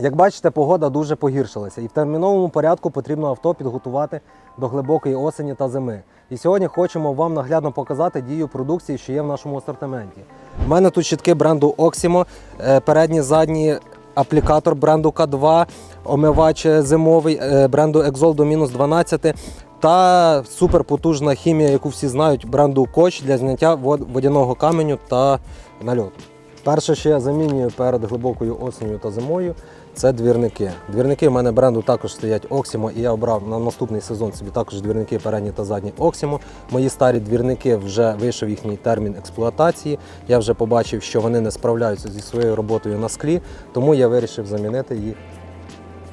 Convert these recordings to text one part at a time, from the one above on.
Як бачите, погода дуже погіршилася, і в терміновому порядку потрібно авто підготувати до глибокої осені та зими. І сьогодні хочемо вам наглядно показати дію продукції, що є в нашому асортименті. У мене тут щитки бренду Oximo, е, передні, задні аплікатор бренду К2, омивач зимовий е, бренду Exol до мінус 12 та суперпотужна хімія, яку всі знають, бренду Коч для зняття водяного каменю та нальоту. Перше, що я замінюю перед глибокою осінню та зимою, це двірники. Двірники в мене бренду також стоять Oximo, і я обрав на наступний сезон собі також двірники передні та задні Oximo. Мої старі двірники вже вийшов їхній термін експлуатації. Я вже побачив, що вони не справляються зі своєю роботою на склі, тому я вирішив замінити їх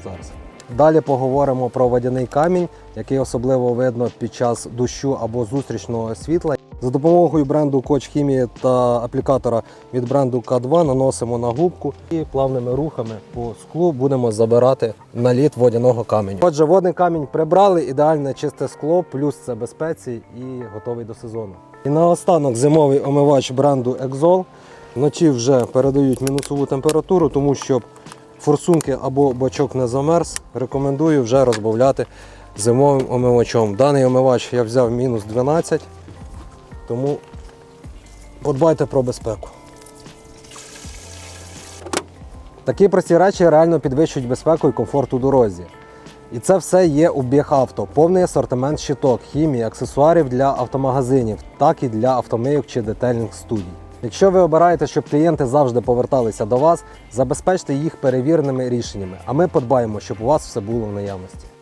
зараз. Далі поговоримо про водяний камінь, який особливо видно під час дощу або зустрічного світла. За допомогою бренду Коч Хімії та аплікатора від бренду К2 наносимо на губку і плавними рухами по склу будемо забирати наліт водяного каменю. Отже, водний камінь прибрали, ідеальне чисте скло, плюс це безпеці і готовий до сезону. І наостанок зимовий омивач бренду Exol. Вночі вже передають мінусову температуру, тому щоб форсунки або бачок не замерз, рекомендую вже розбавляти зимовим омивачом. Даний омивач я взяв мінус 12, тому подбайте про безпеку. Такі прості речі реально підвищують безпеку і комфорт у дорозі. І це все є у Біг-Авто. Повний асортимент щиток, хімії, аксесуарів для автомагазинів, так і для автомийок чи детельних студій. Якщо ви обираєте, щоб клієнти завжди поверталися до вас, забезпечте їх перевіреними рішеннями, а ми подбаємо, щоб у вас все було в наявності.